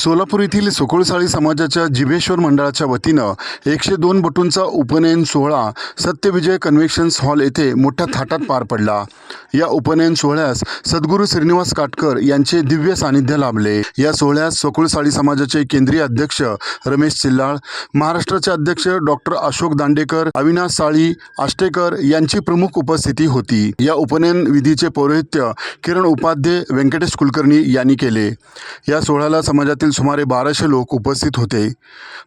सोलापूर येथील सुकुळसाळी समाजाच्या जिभेश्वर मंडळाच्या वतीनं एकशे दोन बटूंचा उपनयन सोहळा सत्यविजय कन्व्हेन्शन्स हॉल येथे मोठ्या थाटात पार पडला. या उपनयन सोहळ्यास सद्गुरू श्रीनिवास काटकर यांचे दिव्य सानिध्य लाभले. या सोहळ्यास सकुळसाळी समाजाचे केंद्रीय अध्यक्ष रमेश चिल्लाळ महाराष्ट्राचे अध्यक्ष डॉक्टर अशोक दांडेकर अविनाश साळी आष्टेकर यांची प्रमुख उपस्थिती होती. या उपनयन विधीचे पौरोहित्य किरण उपाध्ये व्यंकटेश कुलकर्णी यांनी केले. या सोहळ्याला समाजातील सुमारे बाराशे लोक उपस्थित होते.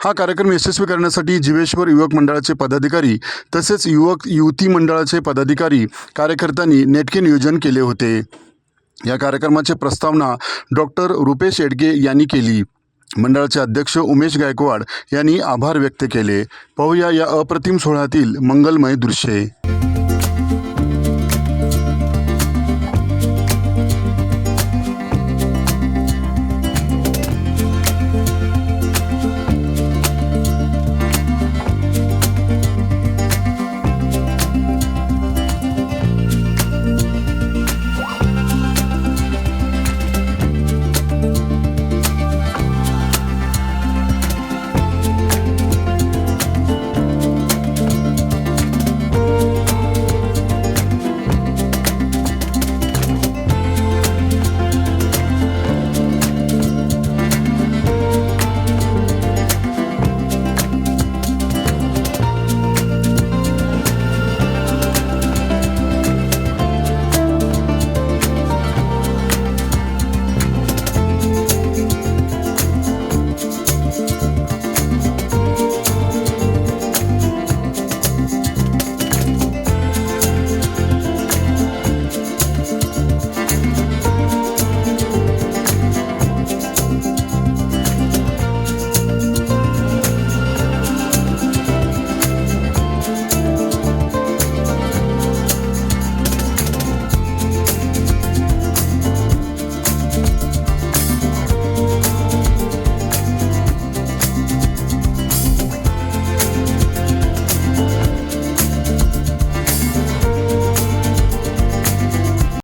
हा कार्यक्रम यशस्वी करण्यासाठी जीवेश्वर युवक मंडळाचे पदाधिकारी तसेच युवक युवती मंडळाचे पदाधिकारी कार्यकर्त्यांनी नेटके नियोजन केले होते. या कार्यक्रमाची प्रस्तावना डॉक्टर रुपेश एडगे यांनी केली. मंडळाचे अध्यक्ष उमेश गायकवाड यांनी आभार व्यक्त केले. पाहूया या अप्रतिम सोहळ्यातील मंगलमय दृश्ये.